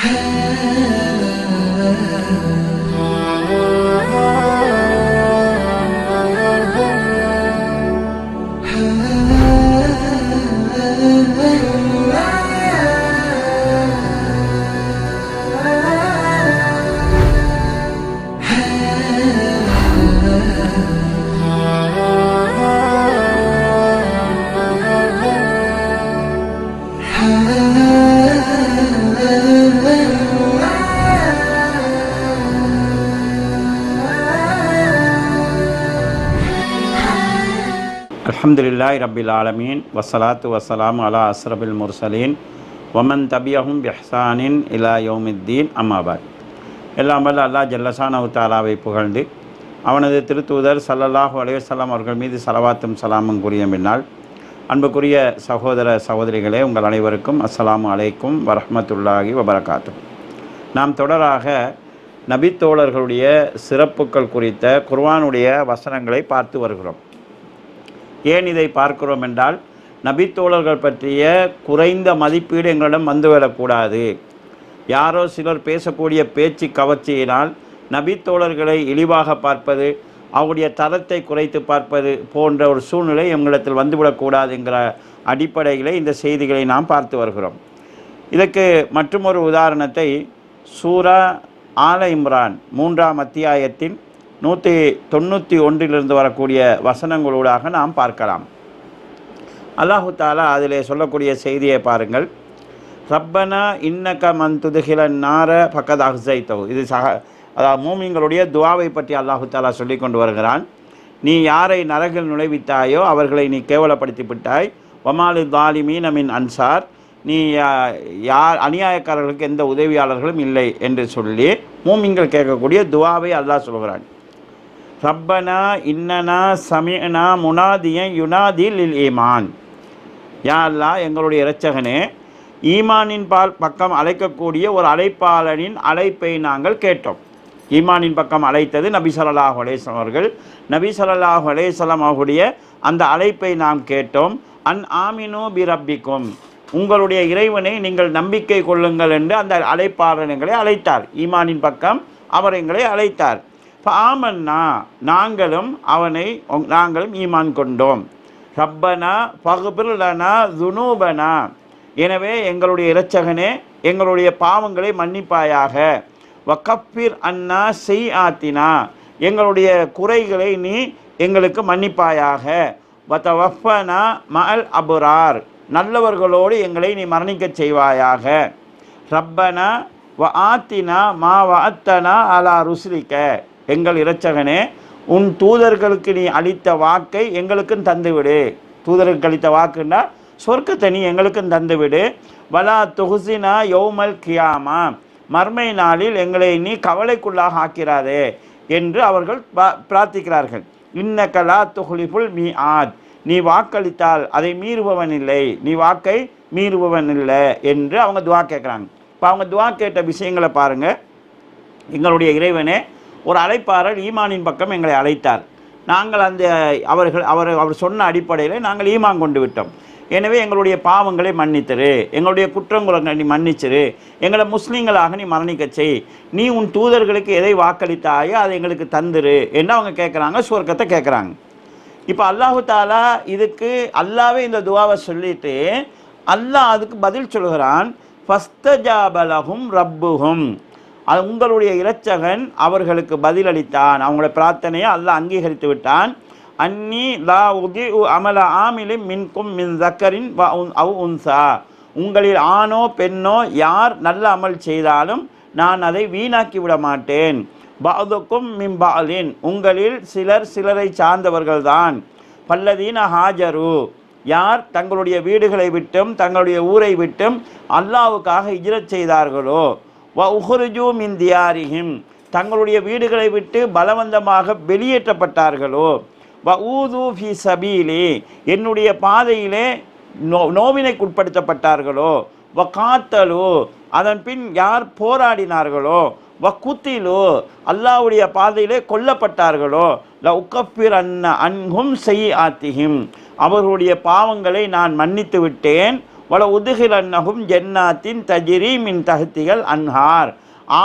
Hey. அலமதுல்லாய் ரபில் ஆலமீன். வசலாத்து வசலாம் அலா அஸ்ரபில் முர்சலீன். ஒமன் தபியஹும் பெஹ்சானின் இலா யோமித்தீன். அம்மாபாத் எல்லாம் வல்ல அல்லாஹ் ஜல்லசான் அவுத்தாலாவை புகழ்ந்து அவனது திருத்தூதர் சல்லல்லாஹு அலைஹி அவர்கள் மீது சலவாத்தும் சலாமும் கூறிய பின்னால் அன்புக்குரிய சகோதர சகோதரிகளே உங்கள் அனைவருக்கும் அஸ்லாம் அலைக்கும் வரஹ்மத்துல்லாஹி வபரகாத்து. நாம் தொடராக நபித்தோழர்களுடைய சிறப்புகள் குறித்த குர்வானுடைய வசனங்களை பார்த்து வருகிறோம். ஏன் இதை பார்க்கிறோம் என்றால் நபித்தோழர்கள் பற்றிய குறைந்த மதிப்பீடு எங்களிடம் வந்துவிடக்கூடாது. யாரோ சிலர் பேசக்கூடிய பேச்சு கவர்ச்சியினால் நபித்தோழர்களை இழிவாக பார்ப்பது அவருடைய தரத்தை குறைத்து பார்ப்பது போன்ற ஒரு சூழ்நிலை எங்களிடத்தில் வந்துவிடக்கூடாது என்கிற அடிப்படையிலே இந்த செய்திகளை நாம் பார்த்து வருகிறோம். இதற்கு மற்றொரு உதாரணத்தை சூரா ஆல இம்ரான் மூன்றாம் அத்தியாயத்தின் நூற்றி தொண்ணூற்றி ஒன்றிலிருந்து வரக்கூடிய வசனங்களூடாக நாம் பார்க்கலாம். அல்லாஹு தாலா அதில் சொல்லக்கூடிய செய்தியை பாருங்கள். ரப்பனா இன்னக்க மன் துதுகிலன் நார பக்கத் அஹ்சைத்தவு இது சக அதாவது மூமிங்களுடைய துவாவை பற்றி அல்லாஹு தாலா சொல்லி கொண்டு வருகிறான். நீ யாரை நரகில் நுழைவித்தாயோ அவர்களை நீ கேவலப்படுத்தி விட்டாய் ஒமாலு தாலிமீன் அமின் அன்சார். நீ யா- யார் அநியாயக்காரர்களுக்கு எந்த உதவியாளர்களும் இல்லை என்று சொல்லி மூமிங்கள் கேட்கக்கூடிய துவாவை அல்லாஹ் சொல்கிறான். ரப்பனா இன்னனா சமினா முனாதியன் யுனாதி லில் ஈமான். யா எங்களுடைய இரட்சகனே ஈமானின் பால் பக்கம் அழைக்கக்கூடிய ஒரு அழைப்பாளனின் அழைப்பை நாங்கள் கேட்டோம். ஈமானின் பக்கம் அழைத்தது நபி ஸல்லல்லாஹு அலைஹி அவர்கள். நபி ஸல்லல்லாஹு அலைஹி வஸல்லம் அவர்களுடைய அந்த அழைப்பை நாம் கேட்டோம். அன் ஆமினோ பி ரப்பிக்கும். உங்களுடைய இறைவனை நீங்கள் நம்பிக்கை கொள்ளுங்கள் என்று அந்த அழைப்பாளர் எங்களை அழைத்தார். ஈமானின் பக்கம் அவர் எங்களை அழைத்தார். இப்போ நாங்களும் அவனை நாங்களும் ஈமான் கொண்டோம். ரப்பனா பகுபிர்லனா துனூபனா. எனவே எங்களுடைய இரட்சகனே எங்களுடைய பாவங்களை மன்னிப்பாயாக. வக்கப்பிர் அண்ணா செய் ஆத்தினா எங்களுடைய குறைகளை நீ எங்களுக்கு மன்னிப்பாயாக. வத்தவஃபனா மல் அபுரார். நல்லவர்களோடு எங்களை நீ மரணிக்கச் செய்வாயாக. ரப்பனா வ ஆத்தினா மா வ அத்தனா அலா ருஸ்லிக்க எங்கள் இரட்சகனே உன் தூதர்களுக்கு நீ அளித்த வாக்கை எங்களுக்கும் தந்துவிடு. தூதர்களுக்கு அளித்த வாக்குன்னா சொர்க்கத்தை நீ எங்களுக்கும் தந்துவிடு. வலா தொகுசினா யோமல் கியாமா. மர்மை நாளில் எங்களை நீ கவலைக்குள்ளாக ஆக்கிறாதே என்று அவர்கள் பிரார்த்திக்கிறார்கள் பிரார்த்திக்கிறார்கள். கலா தொகுலிபுல் மீ ஆத் நீ வாக்களித்தால் அதை மீறுபவன் இல்லை. நீ வாக்கை மீறுபவன் இல்லை என்று அவங்க துவா கேட்குறாங்க. இப்போ அவங்க துவா கேட்ட விஷயங்களை பாருங்கள் எங்களுடைய இறைவனே ஒரு அழைப்பாளர் ஈமானின் பக்கம் எங்களை அழைத்தார். நாங்கள் அந்த அவர்கள் அவர் அவர் சொன்ன அடிப்படையில் நாங்கள் ஈமான் கொண்டு விட்டோம். எனவே எங்களுடைய பாவங்களை மன்னித்திரு. எங்களுடைய குற்றங்களை நீ மன்னிச்சிரு. எங்களை முஸ்லீம்களாக நீ மரணிக்க செய். நீ உன் தூதர்களுக்கு எதை வாக்களித்தாயோ அதை எங்களுக்கு தந்துரு என்ன அவங்க கேட்குறாங்க சுவர்க்கத்தை கேட்குறாங்க. இப்போ அல்லாஹு தாலா இதுக்கு அல்லாவே இந்த துவாவை சொல்லிட்டு அல்லாஹ் அதுக்கு பதில் சொல்கிறான் ஃபஸ்தஜாபலகும் ரப்புகும் அது உங்களுடைய இரட்சகன் அவர்களுக்கு பதிலளித்தான். அவங்களோட பிரார்த்தனையை அல்ல அங்கீகரித்து விட்டான். அன்னி லா உதி அமல ஆமிலி மின்கும் மின் ஜக்கரின் அவ் உன்சா. உங்களில் ஆணோ பெண்ணோ யார் நல்ல அமல் செய்தாலும் நான் அதை வீணாக்கி விட மாட்டேன். பாதுக்கும் மிம்பாலின் உங்களில் சிலர் சிலரை சார்ந்தவர்கள்தான் பல்லதீன ஹாஜரு. யார் தங்களுடைய வீடுகளை விட்டும் தங்களுடைய ஊரை விட்டும் அல்லாவுக்காக இஜ்ரத் செய்தார்களோ வ உஹ்ருஜு மின் தியாரிஹிம். தங்களுடைய வீடுகளை விட்டு பலவந்தமாக வெளியேற்றப்பட்டார்களோ. வ ஊது ஃபி சபீலி. என்னுடைய பாதையிலே நோ நோவினைக்குட்படுத்தப்பட்டார்களோ வ காத்தலோ அதன் பின் யார் போராடினார்களோ. வ குத்திலோ அல்லாவுடைய பாதையிலே கொல்லப்பட்டார்களோ. ல உக்கப்பிர் அன்ன அன்ஹும் செய் ஆத்திஹிம் அவர்களுடைய பாவங்களை நான் மன்னித்து விட்டேன். வல உதுகிலன்னகும் ஜென்னாத்தின் தஜிரி மின் தகுத்திகள் அன்ஹார்.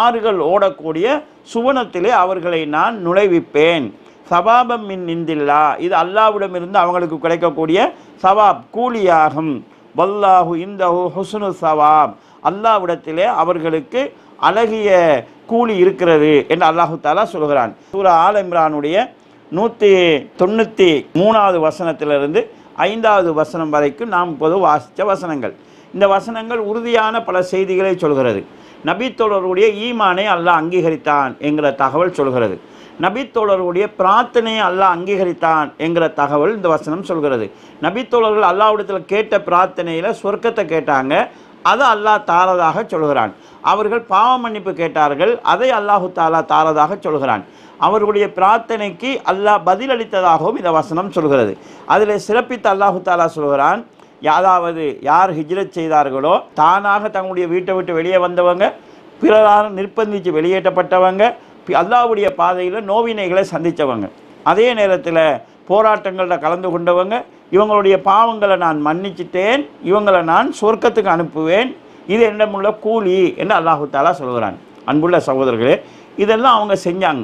ஆறுகள் ஓடக்கூடிய சுவனத்திலே அவர்களை நான் நுழைவிப்பேன். சபாபம் மின் இந்தில்லா இது அல்லாவிடமிருந்து அவங்களுக்கு கிடைக்கக்கூடிய சவாப் கூலியாகும். வல்லாஹு இந்தஹு ஹுஸ்னு சவாப். அல்லாவிடத்திலே அவர்களுக்கு அழகிய கூலி இருக்கிறது என்று அல்லாஹு தாலா சொல்கிறான். சூரா ஆல் இம்ரானுடைய நூற்றி தொண்ணூற்றி மூணாவது வசனத்திலிருந்து ஐந்தாவது வசனம் வரைக்கும் நாம் பொது வாசித்த வசனங்கள். இந்த வசனங்கள் உறுதியான பல செய்திகளை சொல்கிறது. நபித்தோழருடைய ஈமானை அல்லாஹ் அங்கீகரித்தான் என்கிற தகவல் சொல்கிறது. நபித்தோழருடைய பிரார்த்தனையை அல்லாஹ் அங்கீகரித்தான் என்கிற தகவல் இந்த வசனம் சொல்கிறது. நபித்தோழர்கள் அல்லாவிடத்தில் கேட்ட பிரார்த்தனையில் சொர்க்கத்தை கேட்டாங்க. அதை அல்லாஹ் தாரதாக சொல்கிறான். அவர்கள் பாவ மன்னிப்பு கேட்டார்கள். அதை அல்லாஹு தாலா தாரதாக சொல்கிறான். அவர்களுடைய பிரார்த்தனைக்கு அல்லாஹ் பதிலளித்ததாகவும் இந்த வசனம் சொல்கிறது. அதில் சிறப்பித்து அல்லாஹு தாலா சொல்கிறான் யாராவது யார் ஹிஜ்ரத் செய்தார்களோ தானாக தங்களுடைய வீட்டை விட்டு வெளியே வந்தவங்க பிறரால் நிர்பந்தித்து வெளியேற்றப்பட்டவங்க பி- பாதையில் நோவினைகளை சந்தித்தவங்க அதே நேரத்தில் போராட்டங்களில் கலந்து கொண்டவங்க இவங்களுடைய பாவங்களை நான் மன்னிச்சிட்டேன் இவங்களை நான் சொர்க்கத்துக்கு அனுப்புவேன் இது என்னமுள்ள கூலி என்று அல்லாஹு தாலா சொல்கிறான். அன்புள்ள சகோதரர்களே இதெல்லாம் அவங்க செஞ்சாங்க.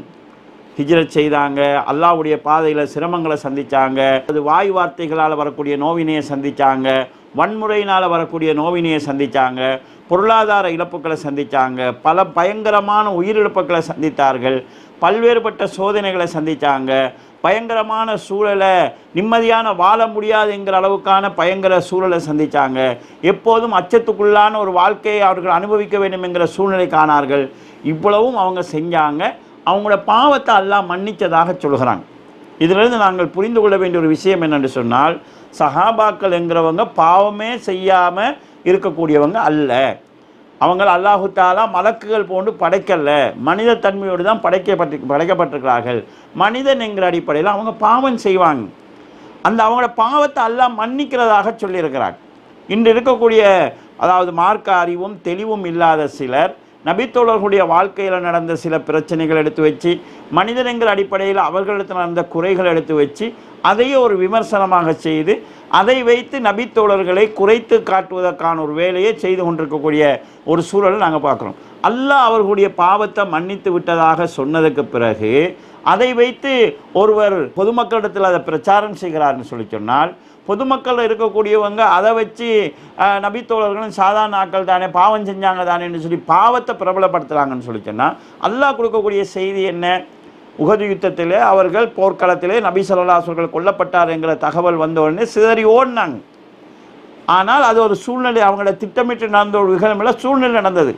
ஹிஜ்ரத் செய்தாங்க அல்லாவுடைய பாதையில் சிரமங்களை சந்தித்தாங்க அது வாய் வார்த்தைகளால் வரக்கூடிய நோவினையை சந்தித்தாங்க வன்முறையினால் வரக்கூடிய நோவினையை சந்தித்தாங்க பொருளாதார இழப்புகளை சந்தித்தாங்க பல பயங்கரமான உயிரிழப்புகளை சந்தித்தார்கள் பல்வேறுபட்ட சோதனைகளை சந்தித்தாங்க பயங்கரமான சூழலை நிம்மதியான வாழ முடியாதுங்கிற அளவுக்கான பயங்கர சூழலை சந்தித்தாங்க எப்போதும் அச்சத்துக்குள்ளான ஒரு வாழ்க்கையை அவர்கள் அனுபவிக்க வேண்டும் என்கிற சூழ்நிலை காணார்கள். இவ்வளவும் அவங்க செஞ்சாங்க. அவங்களோட பாவத்தை அல்லாஹ் மன்னிச்சதாக சொல்கிறாங்க. இதிலிருந்து நாங்கள் புரிந்து கொள்ள வேண்டிய ஒரு விஷயம் என்னென்று சொன்னால் சஹாபாக்கள் என்கிறவங்க பாவமே செய்யாமல் இருக்கக்கூடியவங்க அல்ல. அவங்க அல்லாஹு தாலா மலக்குகள் போன்று படைக்கல. மனித தன்மையோடு தான் படைக்கப்பட்டு படைக்கப்பட்டிருக்கிறார்கள். மனிதன் என்கிற அடிப்படையில் அவங்க பாவம் செய்வாங்க. அந்த அவங்களோட பாவத்தை அல்லாஹ் மன்னிக்கிறதாக சொல்லியிருக்கிறார் இன்று இருக்கக்கூடிய அதாவது மார்க்க அறிவும் தெளிவும் இல்லாத சிலர் நபித்தோழர்களுடைய வாழ்க்கையில் நடந்த சில பிரச்சனைகள் எடுத்து வச்சு மனிதன் அடிப்படையில் அவர்களிடத்தில் நடந்த குறைகள் எடுத்து வச்சு அதையே ஒரு விமர்சனமாக செய்து அதை வைத்து நபித்தோழர்களை குறைத்து காட்டுவதற்கான ஒரு வேலையை செய்து கொண்டிருக்கக்கூடிய ஒரு சூழலை நாங்கள் பார்க்குறோம். அல்லாஹ் அவர்களுடைய பாவத்தை மன்னித்து விட்டதாக சொன்னதுக்கு பிறகு அதை வைத்து ஒருவர் பொதுமக்களிடத்தில் அதை பிரச்சாரம் செய்கிறார்னு சொல்லி சொன்னால் பொதுமக்கள் இருக்கக்கூடியவங்க அதை வச்சு நபித்தோழர்களும் சாதாரண ஆக்கள் தானே பாவம் செஞ்சாங்க தானேன்னு சொல்லி பாவத்தை பிரபலப்படுத்துகிறாங்கன்னு சொல்லி சொன்னால் அல்லாஹ் கொடுக்கக்கூடிய செய்தி என்ன? உகது யுத்தத்திலே அவர்கள் போர்க்களத்திலே நபி கொல்லப்பட்டார் என்கிற தகவல் வந்த உடனே சிதறி ஓடினாங்க. ஆனால் அது ஒரு சூழ்நிலை அவங்கள திட்டமிட்டு நடந்த ஒரு விகலமில்ல சூழ்நிலை நடந்தது.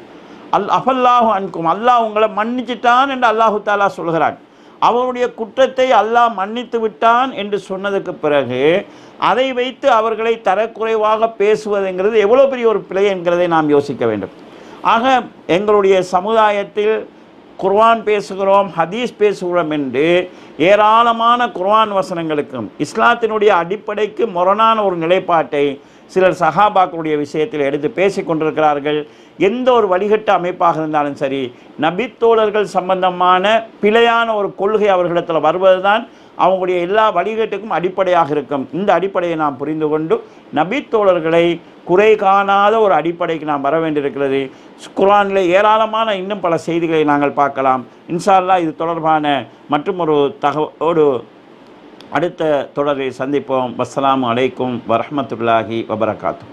அல் அஃபல்லாஹு அன்கும் அல்லாஹ் உங்களை மன்னிச்சிட்டான் என்று அல்லாஹு தாலா சொல்கிறான். அவனுடைய குற்றத்தை அல்லாஹ் மன்னித்து விட்டான் என்று சொன்னதுக்கு பிறகு அதை வைத்து அவர்களை தரக்குறைவாக பேசுவதுங்கிறது எவ்வளோ பெரிய ஒரு பிழை என்கிறதை நாம் யோசிக்க வேண்டும். ஆக எங்களுடைய சமுதாயத்தில் குர்வான் பேசுகிறோம் ஹதீஸ் பேசுகிறோம் என்று ஏராளமான குர்வான் வசனங்களுக்கும் இஸ்லாத்தினுடைய அடிப்படைக்கு முரணான ஒரு நிலைப்பாட்டை சிலர் சஹாபாக்களுடைய விஷயத்தில் எடுத்து பேசி கொண்டிருக்கிறார்கள். எந்த ஒரு வழிகட்ட அமைப்பாக இருந்தாலும் சரி நபித்தோழர்கள் சம்பந்தமான பிழையான ஒரு கொள்கை அவர்களிடத்தில் வருவதுதான் அவங்களுடைய எல்லா வழிகேட்டுக்கும் அடிப்படையாக இருக்கும். இந்த அடிப்படையை நாம் புரிந்து கொண்டு நபித்தோழர்களை குறை காணாத ஒரு அடிப்படைக்கு நாம் வர வேண்டியிருக்கிறது. குரானில் ஏராளமான இன்னும் பல செய்திகளை நாங்கள் பார்க்கலாம். இன்ஷா இது தொடர்பான மற்றும் ஒரு தகவ ஒரு அடுத்த தொடரை சந்திப்போம். வஸ்ஸலாமு அலைக்கும் வரமத்துல்லாஹி வபரகாத்து